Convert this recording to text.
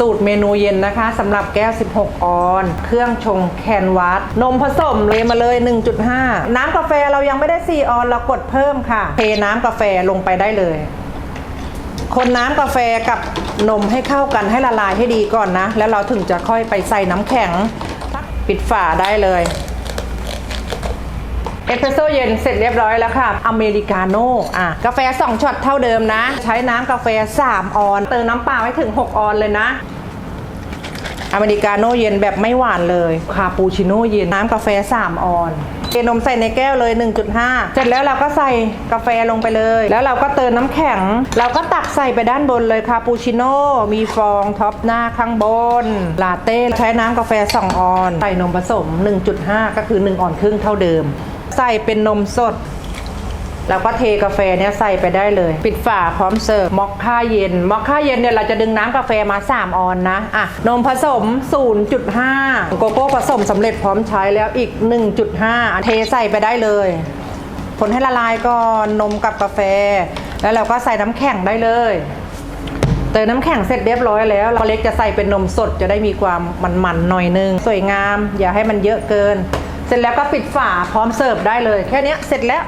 สูตรเมนูเย็นนะคะสำหรับแก้ว 16 ออน เครื่องชงแคนวาสนมผสมเลยมาเลย 1.5 น้ำกาแฟเรายังไม่ได้ 4 ออน เรากดเพิ่มค่ะ เทน้ำกาแฟลงไปได้เลย คนน้ำกาแฟกับนมให้เข้ากันให้ละลายให้ดีก่อนนะ แล้วเราถึงจะค่อยไปใส่น้ำแข็ง ปิดฝาได้เลย เอสเปรสโซ่เย็นเสร็จเรียบร้อยแล้วค่ะ อเมริกาโน่อะกาแฟ 2ช็อตเท่าเดิมนะ ใช้น้ำกาแฟ 3 ออน เติมน้ำเปล่าให้ถึง 6 ออนเลยนะอเมริกาโน่เย็นแบบไม่หวานเลยคาปูชิโน่เย็นน้ำกาแฟ 3 ออนเทนมใส่ในแก้วเลย 1.5 เสร็จแล้วเราก็ใส่กาแฟลงไปเลย แล้วเราก็เติมน้ำแข็ง เราก็ตักใส่ไปด้านบนเลยคาปูชิโน่มีฟองท็อปหน้าข้างบน ลาเต้ใช้น้ำกาแฟ 2 ออน ใส่นมผสม 1.5 ก็คือ 1 ออนครึ่งเท่าเดิม ใส่เป็นนมสด แล้วก็เทกาแฟเนี่ยใส่ไปได้เลย ปิดฝาพร้อมเสิร์ฟมอคค่าเย็นมอคค่าเย็นเนี่ยเราจะดึงน้ำกาแฟมา 3 ออนนะอะนมผสม 0.5 โกโก้ผสมสำเร็จพร้อมใช้แล้วอีก 1.5 เทใส่ไปได้เลยคนให้ละลายก่อนนมกับกาแฟ แล้วเราก็ใส่น้ำแข็งได้เลยเติมน้ำแข็งเสร็จเรียบร้อยแล้วเราเล็กจะใส่เป็นนมสดจะได้มีความมันๆหน่อยนึง สวยงาม อย่าให้มันเยอะเกิน เสร็จแล้วก็ปิดฝาพร้อมเสิร์ฟได้เลย แค่นี้เสร็จแล้ว